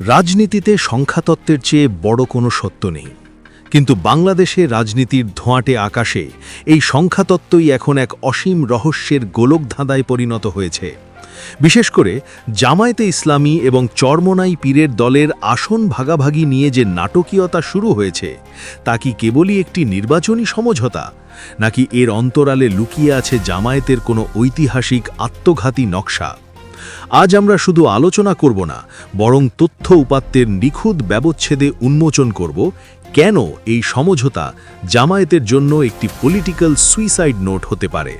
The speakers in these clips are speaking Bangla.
রাজনীতিতে সংখ্যাতত্ত্বের চেয়ে বড় কোনো সত্য নেই। কিন্তু বাংলাদেশে রাজনীতির ধোঁয়াটে আকাশে এই সংখ্যাতত্ত্বই এখন এক অসীম রহস্যের গোলকধাঁধায় পরিণত হয়েছে। বিশেষ করে জামায়াতে ইসলামী এবং চরমনাই পীরের দলের আসন ভাগাভাগি নিয়ে যে নাটকীয়তা শুরু হয়েছে, তা কি কেবলই একটি নির্বাচনী সমঝোতা, নাকি এর অন্তরালে লুকিয়ে আছে জামায়াতের কোনো ঐতিহাসিক আত্মঘাতী নকশা? আজ আমরা শুধু আলোচনা করব না, বরং তথ্য উপাত্তের নিখুঁত ব্যবচ্ছেদে উন্মোচন করব কেন এই সমঝোতা জামায়াতের জন্য একটি পলিটিক্যাল সুইসাইড নোট হতে পারে।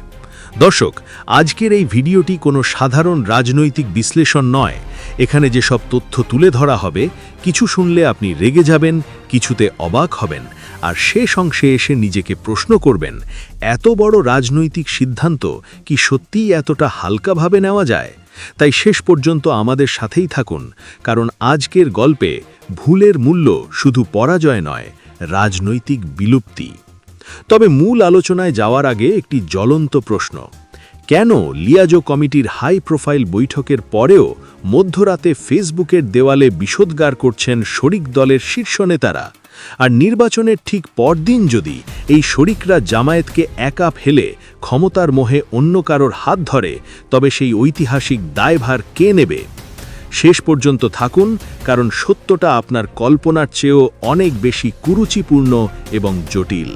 দর্শক, আজকের এই ভিডিওটি কোনো সাধারণ রাজনৈতিক বিশ্লেষণ নয়। এখানে যেসব তথ্য তুলে ধরা হবে, কিছু শুনলে আপনি রেগে যাবেন, কিছুতে অবাক হবেন, আর শেষ অংশে এসে নিজেকে প্রশ্ন করবেন, এত বড় রাজনৈতিক সিদ্ধান্ত কি সত্যিই এতটা হালকাভাবে নেওয়া যায়? তাই শেষ পর্যন্ত আমাদের সাথেই থাকুন, কারণ আজকের গল্পে ভুলের মূল্য শুধু পরাজয় নয়, রাজনৈতিক বিলুপ্তি। তবে মূল আলোচনায় যাওয়ার আগে একটি জ্বলন্ত প্রশ্ন। কেন লিয়াজো কমিটির হাই প্রোফাইল বৈঠকের পরেও মধ্যরাতে ফেসবুকের দেওয়ালে বিষোদ্গার করছেন শরিক দলের শীর্ষ নেতারা? আর নির্বাচনের ঠিক পরদিন যদি এই শরিকরা জামায়াতকে একা ফেলে ক্ষমতার মোহে অন্য কারোর হাত ধরে, তবে সেই ঐতিহাসিক দায়ভার কে নেবে? শেষ পর্যন্ত থাকুন, কারণ সত্যটা আপনার কল্পনার চেয়েও অনেক বেশি কুরুচিপূর্ণ এবং জটিল।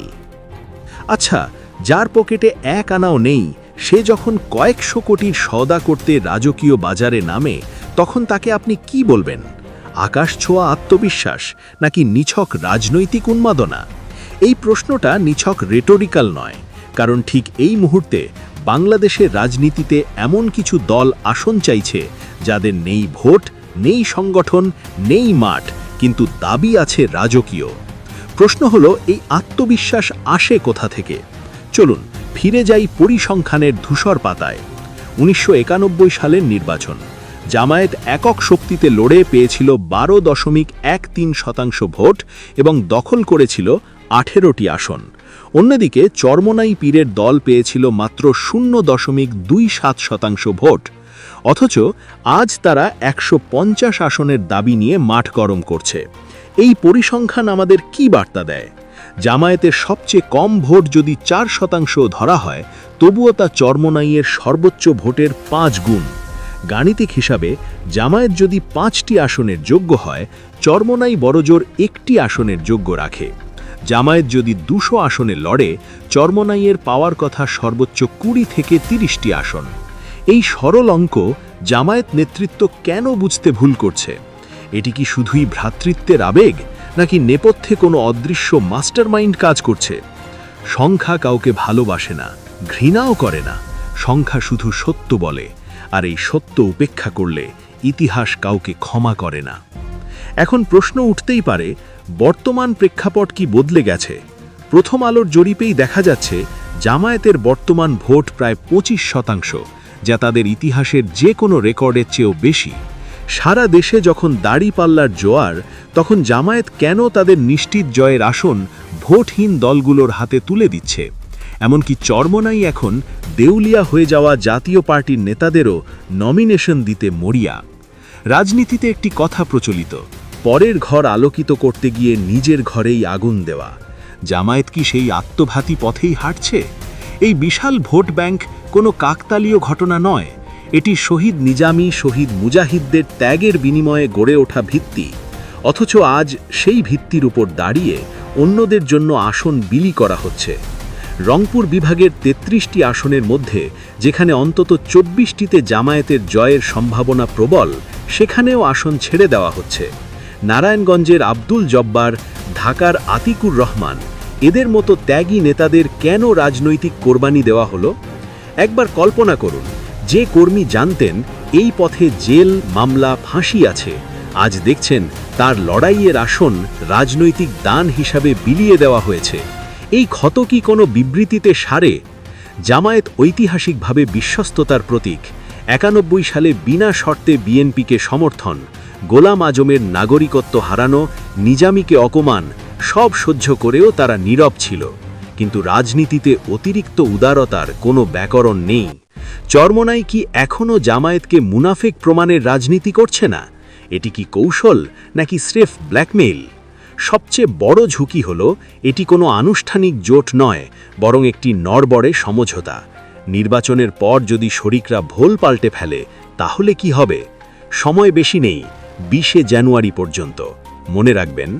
আচ্ছা যার পকেটে এক আনাও নেই, সে যখন কয়েকশো কোটির সওদা করতে রাজকীয় বাজারে নামে, তখন তাকে আপনি কি বলবেন? আকাশ ছোঁয়া আত্মবিশ্বাস নাকি নিছক রাজনৈতিক উন্মাদনা? এই প্রশ্নটা নিছক রেটোরিক্যাল নয়, কারণ ঠিক এই মুহূর্তে বাংলাদেশের রাজনীতিতে এমন কিছু দল আসন চাইছে যাদের নেই ভোট, নেই সংগঠন, নেই মাঠ, কিন্তু দাবি আছে রাজকীয়। প্রশ্ন হলো, এই আত্মবিশ্বাস আসে কোথা থেকে? চলুন, ফিরে যাই পরিসংখ্যানের ধূসর পাতায়। উনিশশো একানব্বই সালের নির্বাচন। জামায়াত একক শক্তিতে লড়ে পেয়েছিল বারো দশমিক এক তিন শতাংশ ভোট এবং দখল করেছিল আঠেরোটি আসন। অন্যদিকে চরমনাই পীরের দল পেয়েছিল মাত্র শূন্য দশমিক দুই সাত শতাংশ ভোট। অথচ আজ তারা একশো পঞ্চাশ আসনের দাবি নিয়ে মাঠ গরম করছে। এই পরিসংখ্যান আমাদের কি বার্তা দেয়? জামায়াতের সবচেয়ে কম ভোট যদি চার শতাংশ ধরা হয়, তবুও তা চরমনাইয়ের সর্বোচ্চ ভোটের পাঁচ গুণ। গাণিতিক হিসাবে জামায়াত যদি পাঁচটি আসনের যোগ্য হয়, চর্মনাই বড়জোর একটি আসনের যোগ্য রাখে। জামায়াত যদি দুশো আসনে লড়ে, চরমনাইয়ের পাওয়ার কথা সর্বোচ্চ কুড়ি থেকে তিরিশটি আসন। এই সরল অঙ্ক জামায়াত নেতৃত্ব কেন বুঝতে ভুল করছে? এটি কি শুধুই ভ্রাতৃত্বের আবেগ, নাকি নেপথ্যে কোনো অদৃশ্য মাস্টারমাইন্ড কাজ করছে? সংখ্যা কাউকে ভালোবাসে না, ঘৃণাও করে না, সংখ্যা শুধু সত্য বলে। আর এই সত্য উপেক্ষা করলে ইতিহাস কাউকে ক্ষমা করে না। এখন প্রশ্ন উঠতেই পারে, বর্তমান প্রেক্ষাপট কি বদলে গেছে? প্রথম আলোর জরিপেই দেখা যাচ্ছে, জামায়াতের বর্তমান ভোট প্রায় পঁচিশ শতাংশ, যা তাদের ইতিহাসের যে কোনো রেকর্ডের চেয়েও বেশি। সারা দেশে যখন দাড়ি পাল্লার জোয়ার, তখন জামায়াত কেন তাদের নিশ্চিত জয়ের আসন ভোটহীন দলগুলোর হাতে তুলে দিচ্ছে? এমনকি চর্মনাই এখন দেউলিয়া হয়ে যাওয়া জাতীয় পার্টির নেতাদেরও নমিনেশন দিতে মরিয়া। রাজনীতিতে একটি কথা প্রচলিত, পরের ঘর আলোকিত করতে গিয়ে নিজের ঘরেই আগুন দেওয়া। জামায়াত কি সেই আত্মঘাতী পথেই হাঁটছে? এই বিশাল ভোট ব্যাংক কোনো কাকতালীয় ঘটনা নয়, এটি শহীদ নিজামি, শহীদ মুজাহিদদের ত্যাগের বিনিময়ে গড়ে ওঠা ভিত্তি। অথচ আজ সেই ভিত্তির উপর দাঁড়িয়ে অন্যদের জন্য আসন বিলি করা হচ্ছে। রংপুর বিভাগের ৩৩টি আসনের মধ্যে, যেখানে অন্তত চব্বিশটিতে জামায়াতের জয়ের সম্ভাবনা প্রবল, সেখানেও আসন ছেড়ে দেওয়া হচ্ছে। নারায়ণগঞ্জের আব্দুল জব্বার, ঢাকার আতিকুর রহমান, এদের মতো ত্যাগী নেতাদের কেন রাজনৈতিক কোরবানি দেওয়া হলো? একবার কল্পনা করুন, যে কর্মী জানতেন এই পথে জেল, মামলা, ফাঁসি আছে, আজ দেখছেন তার লড়াইয়ের আসন রাজনৈতিক দান হিসাবে বিলিয়ে দেওয়া হয়েছে। এই ক্ষত কি কোনো বিবৃতিতে সারে? জামায়াত ঐতিহাসিকভাবে বিশ্বস্ততার প্রতীক। একানব্বই সালে বিনা শর্তে বিএনপিকে সমর্থন, গোলাম আজমের নাগরিকত্ব হারানো, নিজামিকে অপমান, সব সহ্য করেও তারা নীরব ছিল। কিন্তু রাজনীতিতে অতিরিক্ত উদারতার কোনো ব্যাকরণ নেই। চরমনাই কি এখনও জামায়াতকে মুনাফেক প্রমাণের রাজনীতি করছে না? এটি কি কৌশল নাকি স্রেফ ব্ল্যাকমেইল? সবচেয়ে বড় ঝুঁকি হল, এটি কোনো আনুষ্ঠানিক জোট নয়, বরং একটি নড়বড়ে সমঝোতা। নির্বাচনের পর যদি শরিকরা ভোল পাল্টে ফেলে, তাহলে কি হবে? সময় বেশি নেই, বিশে জানুয়ারি পর্যন্ত। মনে রাখবেন,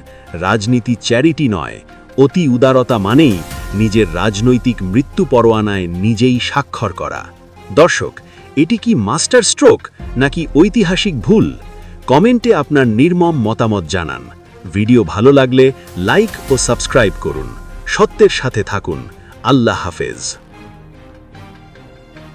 রাজনীতি চ্যারিটি নয়, অতি উদারতা মানেই নিজের রাজনৈতিক মৃত্যু পরোয়ানায় নিজেই স্বাক্ষর করা। দর্শক, এটি কি মাস্টার স্ট্রোক, নাকি ঐতিহাসিক ভুল? কমেন্টে আপনার নির্মম মতামত জানান। ভিডিও ভালো লাগলে লাইক ও সাবস্ক্রাইব করুন। সত্যের সাথে থাকুন। আল্লাহ হাফেজ।